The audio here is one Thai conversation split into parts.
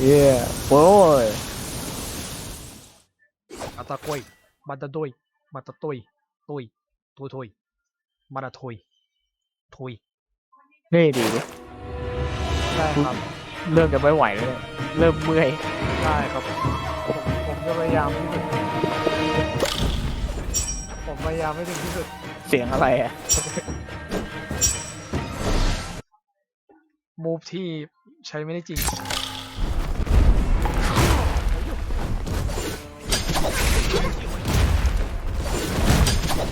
เย้โอ้ยอาตะกวยมาตะดุยมาตะตุยตุยตุยตุยมาตะทุยทุยนี่ดีได้ครับ เริ่มจะไม่ไหวแล้วเนี่ยเริ่มเมื่อย ได้ครับผมผมจะพยายามที่สุดผมพยายามให้ถึงที่สุด เสียงอะไรอะ มูฟที่ใช้ไม่ได้จริง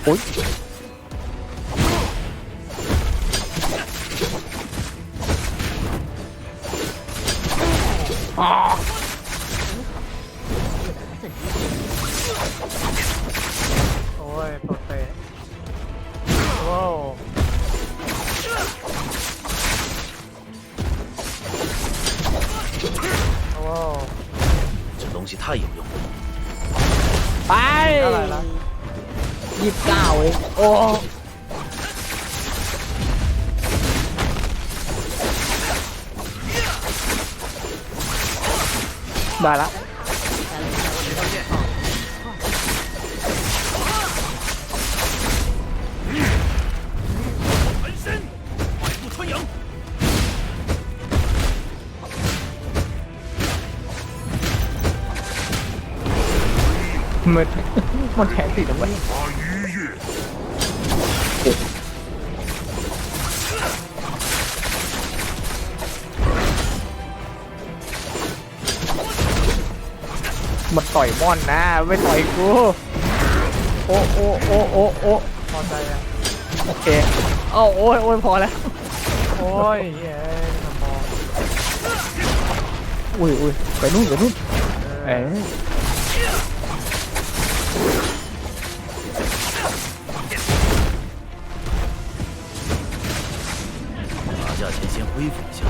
อุ้ย 西太有用了。 ไป เท่าไหร่ละ ยี่สิบเก้าเองโอ้ได้ละ มันมันแข็งติดเอาไว้มันต่อยม่อนนะไม่ต่อยกูโอ้โอ้โอ้โอ้โอ้พอใจแล้วโอเคเอาโอ้ยโอ้ยพอแล้วโอ้ยเย้พออุ้ยอุ้ยไปนู่นไปนู่นเอ๊ะ 打架前先恢复一下。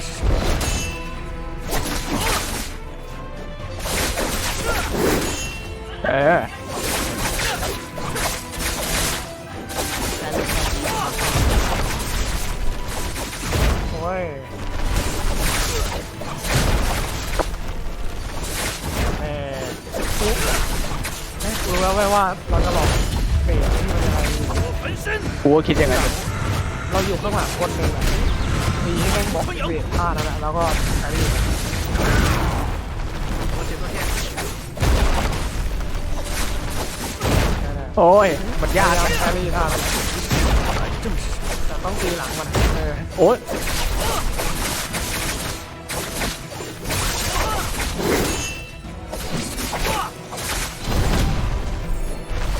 是什么？ รู้แล้วแม่ว่าเราจะหลอกเบรกที่มันอะไรกูก็คิดยังไงเราอยู่ข้างหลังคนหนึ่งอะนี้แม่งบอกเบรกท่านั่นแหละแล้วก็ใช้ดีโอ้ย มันยากใช้ดีท่านั้นต่ต้องตีหลังมันเออโอ้ย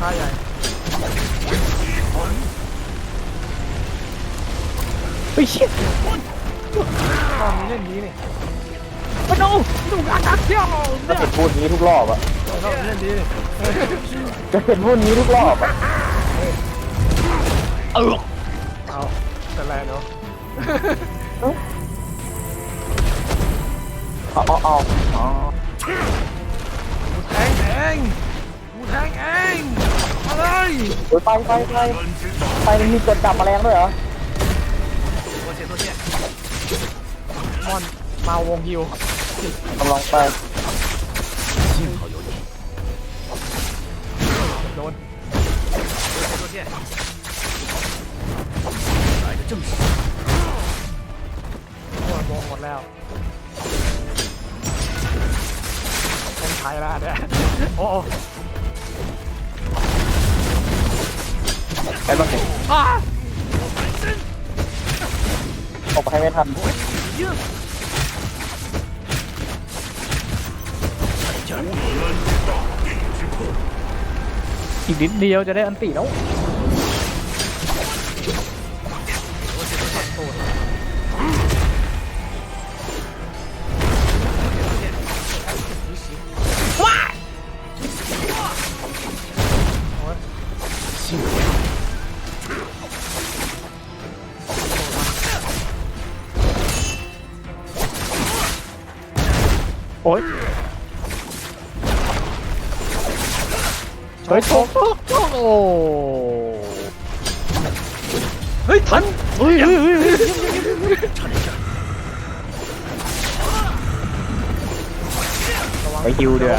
ท่าใหญ่เฮ้ยเชี่ยตอนนี้เล่นนี้นี่มันโอ้ดูกากักเที่ยวจะเป็นพูดนี้ทุกรอบอะตอนนี้เล่นนี้นี่จะเป็นพูดนี้ทุกรอบอะเออเอาแต่แรงเนาะเอาเอาเอาอ๋อกูแทงเองกูแทงเอง อะไปไปไปไปไฟมันมีกดดับแมลงด้วยเหรอมอนมาวงฮิวกำลังไปโดนตัวเสียไหลหมดแล้วต้องใช้แล้วเนี่ยโอ้ 얇았네 어 발매 탄อีกนิดเดียวจะได้อันตีแล้ว อ้ยเฮ้ยโชกโชเฮ้ยทันเฮ้ยเฮ้ยเฮ้ยเฮ้ยไปฮิวเดือจ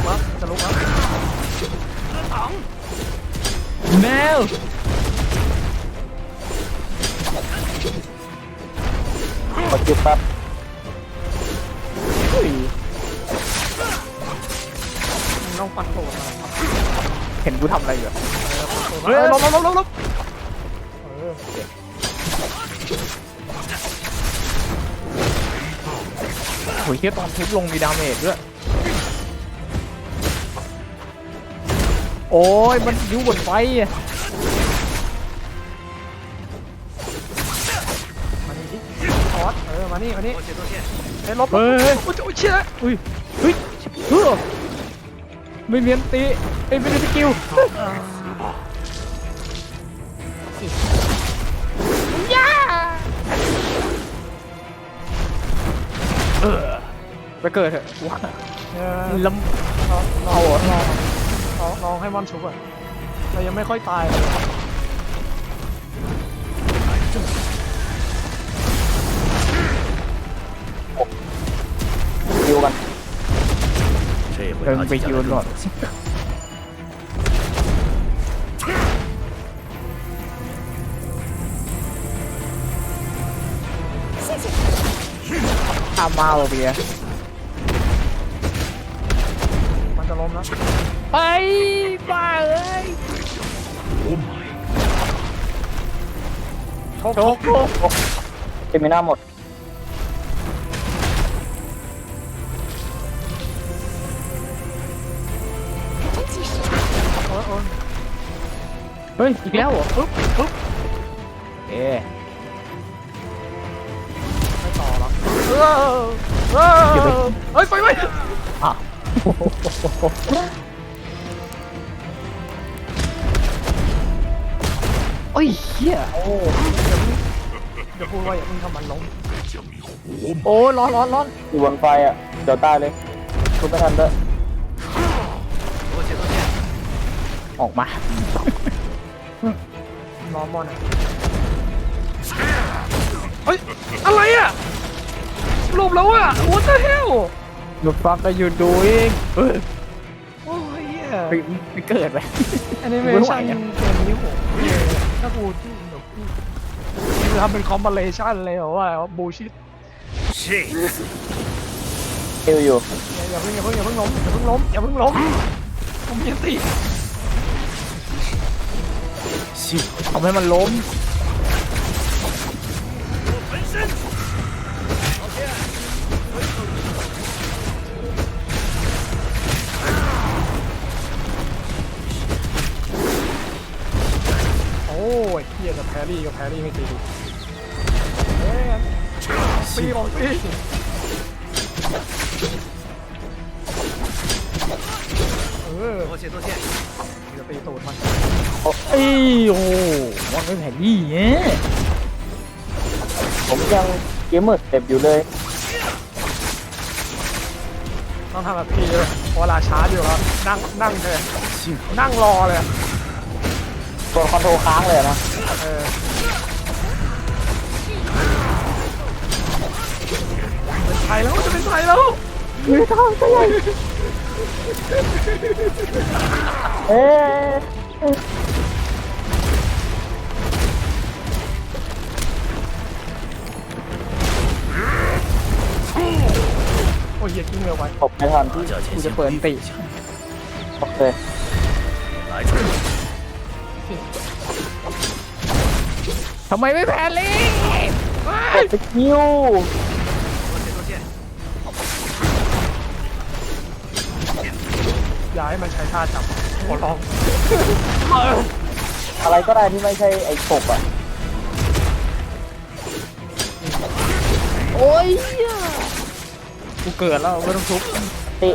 แมวกดจุดปั๊บ เห็นกูทำอะไรอยู่อเฮ้ยลบลบลบลบโอ้ยเฮียตอนทุบลงมีดาเมจด้วย โอ้ย มันยิ้วบนไฟมานี่ดิคอดเออ มานี่ มานี่เฮ้ยลบเฮ้ยโอ้ยเชี่ยอุ้ยเฮ้ยเฮ้ย ไม่เมียนตีไอ้ไม่ได้สกิลย่าไปเกิดเถอะว้าเอาหรอลองลองให้มอนชุบอะเรายังไม่ค่อยตายเลยดิวกัน Ten by you not. ทำมาเบียมันจะล้มนะไปไปาเอ้ยโชคโชคโชคเจมิน่าหมด ฮ้ย อีกแล้วเหรอปุ๊บปุ๊บเอ๊ไม่ต่อหรอกเออเออเฮ้ยไฟไหมอะโอ้ยเฮียโอ้เดี๋ยวพูดว่าอย่าเพิ่งทำมันล้มโอ้ร้อนร้อนร้อนอยู่บนไฟอะ เดี๋ยวตายเลยคุณไม่ทันเด้อออกมา รอมอนเฮ้ย อะไรอะหลบแล้วอะ what the hell The fuck ไปอยู่ doing โอ้ยเหี้ไปเกิดเลยอันนี้ไม่ใช่เกมนี้โหเถ้ากูที่หนูคือทำเป็นคอมบ l เลชันเลยเหรอว่าบูชิต Jeez. เอวอยู่อย่าเพิ่งอย่าเพิ่งอย่าเพิ่งล้มอย่าเพิ่งล้มอย่าเพิ่งล้มผมยันตี ทำให้มันล้ม โอ้ยเฮียกับแพรรี่กับแพรรี่ไม่ตีดีเอ๊ะปีของปีเออ 多谢多谢。 จะตีตูดมัน เอ้ยโอ้โหมันไม่แผ่นนี่เนี่ยผมยังเกมเมอร์เต็ปอยู่เลย ต้องทำแบบพี่เลยเวลาช้าอยู่แล้วนั่งนั่งเลยนั่งรอเลยตัวคอนโทรลค้างเลยอะนะเออเป็นไทยแล้วจะเป็นไทยแล้วเอ๊ะโอ้ยเหี้ วิ่งเร็วไว้ตบไม่ทันที่กูจะเปิดติโอเคทำไมไม่แพนลิงกดสกิลย้ายมาใช้ท่าจับขอร้องอะไรก็ได้ที่ไม่ใช่ไอ้ตบอะ โอ้ย กูเกิดแล้วไม่ต้องทุบติ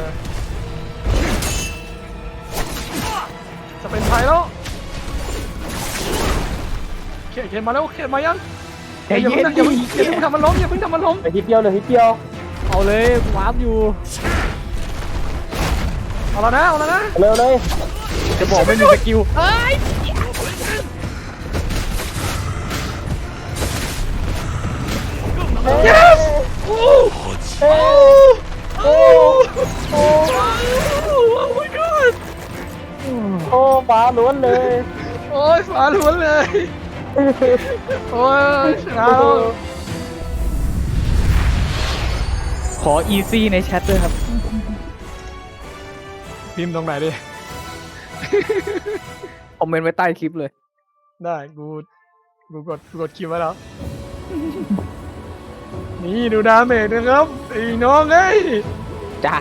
จะเป็นไทยแล้วเขียนเขียนมาแล้วเขียนมายังใจอย่าเย็เพิ่นงดิอย่าเพิ่งอย่าเพิ่งทำมันล้มอย่าเพิ่งทำมันล้ม เหลือทีเดียวเหลือทีเดียวเอาเลยวาร์ปอยู่เอาแล้วนะเอาแล้วนะเร็วเลยจะบอกไม่มีสกิลเอ้ย ล้วนเลย โอ้ยฟ้าล้วนเลย โอ้ยชนะแล้วขออีซี่ในแชทด้วยครับ พิมพ์ตรงไหนดิ คอมเมนต์ไว้ใต้คลิปเลย ได้กูกูกดกูกดคิวไว้แล้ว นี่ดูดาเมจนะครับไอ้น้องเอ้ยจ้า